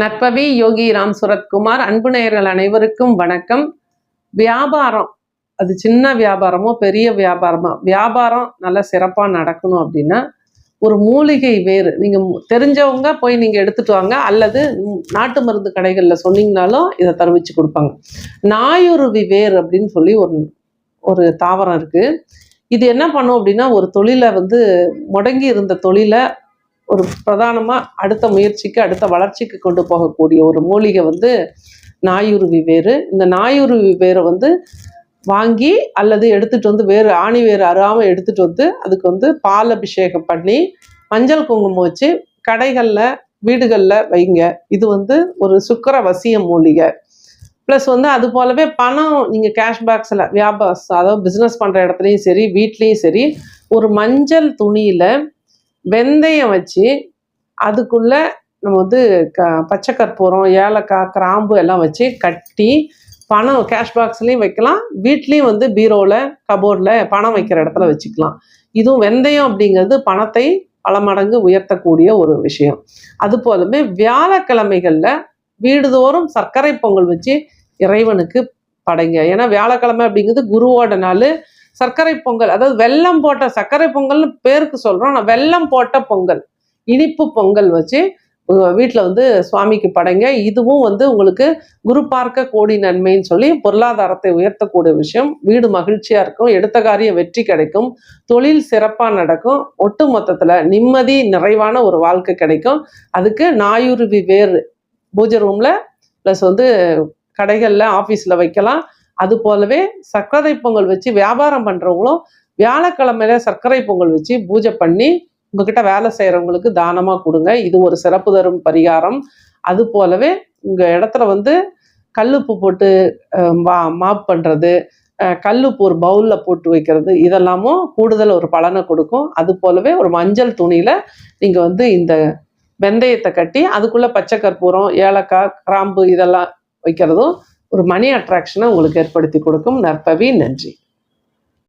நட்பவி யோகி ராம் சுரத்குமார் அன்பு நேயர்கள் அனைவருக்கும் வணக்கம். வியாபாரம். அது சின்ன வியாபாரமோ பெரிய வியாபாரமோ? வியாபாரம் நல்லா சிறப்பாக நடக்கணும் அப்படின்னா ஒரு மூலிகை வேறு. நீங்கள் தெரிஞ்சவங்க போய் நீங்கள் எடுத்துட்டு வாங்க. அல்லது நாட்டு மருந்து கடைகளில் சொன்னீங்கனாலும் இதை தருவிச்சு கொடுப்பாங்க. நாயுருவி வேர் அப்படின்னு சொல்லி ஒரு ஒரு தாவரம் இருக்குது இது என்ன பண்ணும் அப்படின்னா ஒரு தொழிலை வந்து முடங்கி இருந்த தொழிலை ஒரு பிரதானமாக அடுத்த முயற்சிக்கு அடுத்த வளர்ச்சிக்கு கொண்டு போகக்கூடிய ஒரு மூலிகை வந்து நாயுருவி வேறு இந்த நாயுருவி வேரை வந்து வாங்கி அல்லது எடுத்துட்டு வந்து வேறு ஆணி வேறு அறாமல் எடுத்துட்டு வந்து அதுக்கு வந்து பால் அபிஷேகம் பண்ணி மஞ்சள் குங்குமம் வச்சு கடைகளில் வீடுகளில் வைங்க. இது வந்து ஒரு சுக்கர வசிய மூலிகை. ப்ளஸ் வந்து அது போலவே பணம் நீங்கள் கேஷ்பேக்ஸில் வியாபாரம் அதாவது பிஸ்னஸ் பண்ணுற இடத்துலையும் சரி வீட்லேயும் சரி ஒரு மஞ்சள் துணியில் வெந்தயம் வச்சு அதுக்குள்ள நம்ம வந்து க பச்சை கற்பூரம் ஏலக்காய் கிராம்பு எல்லாம் வச்சு கட்டி பணம் கேஷ் பாக்ஸ்லேயும் வைக்கலாம். வீட்லேயும் வந்து பீரோவில் கபோர்டில் பணம் வைக்கிற இடத்துல வச்சுக்கலாம். இதுவும் வெந்தயம் அப்படிங்கிறது பணத்தை பல மடங்கு உயர்த்தக்கூடிய ஒரு விஷயம். அது போலமே வியாழக்கிழமைகளில் வீடுதோறும் சர்க்கரை பொங்கல் வச்சு இறைவனுக்கு படைங்க. ஏன்னா வியாழக்கிழமை அப்படிங்கிறது குருவோட நாள். சர்க்கரை பொங்கல் அதாவது வெல்லம் போட்ட சர்க்கரை பொங்கல்னு பேருக்கு சொல்கிறோம் ஆனால் வெல்லம் போட்ட பொங்கல் இனிப்பு பொங்கல் வச்சு வீட்டில் வந்து சுவாமிக்கு படைங்க. இதுவும் வந்து உங்களுக்கு குரு பார்க்க கோடி நன்மைன்னு சொல்லி பொருளாதாரத்தை உயர்த்தக்கூடிய விஷயம். வீடு மகிழ்ச்சியாக இருக்கும் எடுத்த காரியம் வெற்றி கிடைக்கும் தொழில் சிறப்பாக நடக்கும். ஒட்டு மொத்தத்தில் நிம்மதி நிறைவான ஒரு வாழ்க்கை கிடைக்கும். அதுக்கு நாயுருவி வேர் பூஜை ரூமில் ப்ளஸ் வந்து கடைகளில் ஆஃபீஸில் வைக்கலாம். அது போலவே சர்க்கரை பொங்கல் வச்சு வியாபாரம் பண்ணுறவங்களும் வியாழக்கிழமையில சர்க்கரை பொங்கல் வச்சு பூஜை பண்ணி உங்ககிட்ட வேலை செய்கிறவங்களுக்கு தானமாக கொடுங்க. இது ஒரு சிறப்பு தரும் பரிகாரம். அது போலவே உங்கள் இடத்துல வந்து கல்லுப்பு போட்டு மா மாப் பண்ணுறது கல்லுப்பு ஒரு பவுலில் போட்டு வைக்கிறது இதெல்லாமும் கூடுதல் ஒரு பலனை கொடுக்கும். அது போலவே ஒரு மஞ்சள் துணியில் நீங்கள் வந்து இந்த வெந்தயத்தை கட்டி அதுக்குள்ளே பச்சை கற்பூரம் ஏலக்காய் கிராம்பு இதெல்லாம் வைக்கிறதும் ஒரு மணி அட்ராக்ஷனை உங்களுக்கு ஏற்படுத்தி கொடுக்கும் நற்பவி நன்றி.